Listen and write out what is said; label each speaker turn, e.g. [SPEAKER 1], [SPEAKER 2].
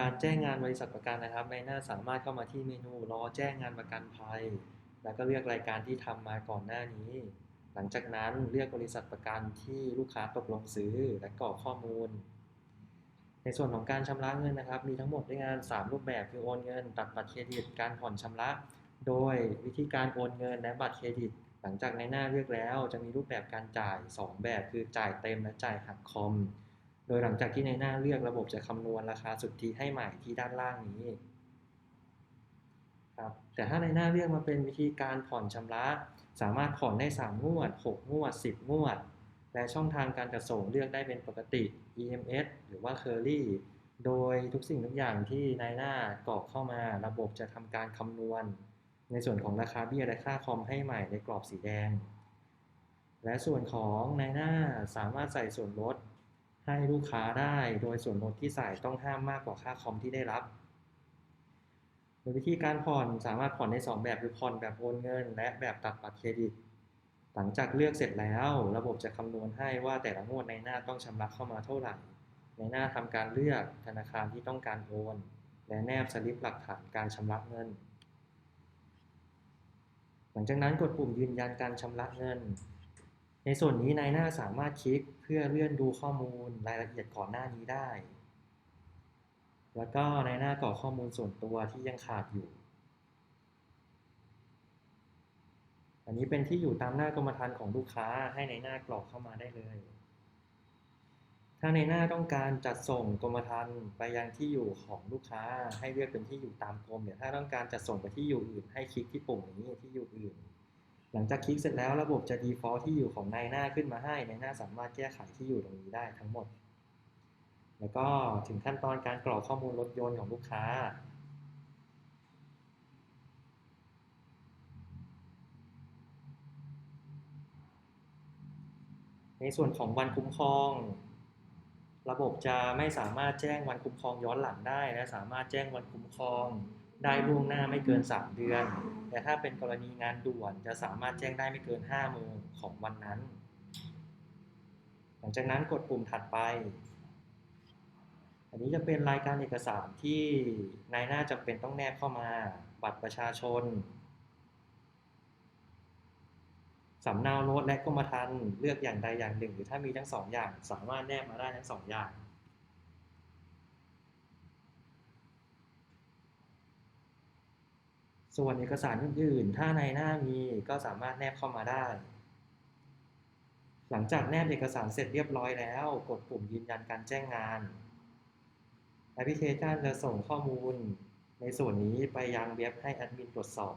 [SPEAKER 1] การแจ้งงานบริษัทประกันนะครับ ในหน้าสามารถเข้ามาที่เมนูรอแจ้งงานประกันภัย แล้วก็เลือกรายการที่ทำมาก่อนหน้านี้ หลังจากนั้นเลือกบริษัทประกันที่ลูกค้าตกลงซื้อและกรอกข้อมูล ในส่วนของการชำระเงินนะครับ มีทั้งหมดด้วยกัน3รูปแบบคือโอนเงินตัดบัตรเครดิตการผ่อนชำระ โดยวิธีการโอนเงินและบัตรเครดิต หลังจากในหน้าเลือกแล้ว จะมีรูปแบบการจ่าย 2 แบบคือจ่ายเต็มและจ่ายหักคอม โดยหลังจากที่ในหน้าเลือกระบบจะคำนวณราคาสุทธิให้ใหม่ที่ด้านล่างนี้ครับแต่ถ้าในหน้าเลือกมาเป็นวิธีการผ่อนชำระ สามารถผ่อนได้ 3 งวด 6 งวด 10 งวด และช่องทางการจัดส่งเลือกได้เป็นปกติ EMS หรือว่า Curly โดยทุกสิ่งทุกอย่างที่นายหน้ากรอกเข้ามา ระบบจะทำการคำนวณ ในส่วนของราคาเบี้ยและค่าคอมให้ใหม่ในกรอบสีแดง และส่วนของนายหน้าสามารถใส่ส่วนลด ให้ลูกค้าได้ โดยส่วนลดที่ใส่ต้องห้ามมากกว่าค่าคอมที่ได้รับ โดยวิธีการผ่อนสามารถผ่อนได้ 2 แบบคือผ่อนแบบโอนเงิน และแบบตัดบัตรเครดิต หลังจากเลือกเสร็จแล้ว ระบบจะคำนวณให้ว่าแต่ละงวดในหน้าต้องชำระเข้ามาเท่าไหร่ ในหน้าทำการเลือกธนาคารที่ต้องการโอน และแนบสลิปหลักฐานการชำระเงิน หลังจากนั้นกดปุ่มยืนยันการชำระเงิน ในส่วนนี้นายหน้าสามารถคลิกเพื่อเลื่อนดูข้อมูลรายละเอียดก่อนหน้านี้ได้ แล้วก็ในหน้ากรอกข้อมูลส่วนตัวที่ยังขาดอยู่ อันนี้เป็นที่อยู่ตามหน้ากรมธรรม์ของลูกค้าให้ในหน้ากรอกเข้ามาได้เลย ถ้าในหน้าต้องการจัดส่งกรมธรรม์ไปยังที่อยู่ของลูกค้าให้เลือกเป็นที่อยู่ตามกรมเดี๋ยวถ้าต้องการจัดส่งไปที่อยู่อื่น ให้คลิกที่ปุ่มนี้ที่อยู่อื่น หลังจากคลิกเสร็จแล้วระบบจะ default ที่อยู่ของนายหน้าขึ้นมาให้ ในหน้าสามารถแก้ไขที่อยู่ตรงนี้ได้ทั้งหมด แล้วก็ถึงขั้นตอนการกรอกข้อมูลรถยนต์ของลูกค้า ในส่วนของวันคุ้มครอง ระบบจะไม่สามารถแจ้งวันคุ้มครองย้อนหลังได้ และสามารถแจ้งวันคุ้มครอง ได้ล่วงหน้าไม่เกิน 3 เดือน แต่ถ้าเป็นกรณีงานด่วนจะสามารถแจ้งได้ไม่เกิน5โมงของวันนั้น หลังจากนั้นกดปุ่มถัดไป อันนี้จะเป็นรายการเอกสารที่นายหน้าจำเป็นต้องแนบเข้ามา บัตรประชาชนสำเนารถและกรมธรรม์เลือกอย่างใดอย่างหนึ่ง หรือถ้ามีทั้งสองอย่าง สามารถแนบมาได้ทั้งสองอย่าง ส่วนเอกสารอื่นๆ ถ้าในหน้ามีก็สามารถแนบเข้ามาได้ หลังจากแนบเอกสารเสร็จเรียบร้อยแล้ว กดปุ่มยืนยันการแจ้งงาน แอปพลิเคชันจะส่งข้อมูลในส่วนนี้ไปยังเว็บให้แอดมินตรวจสอบ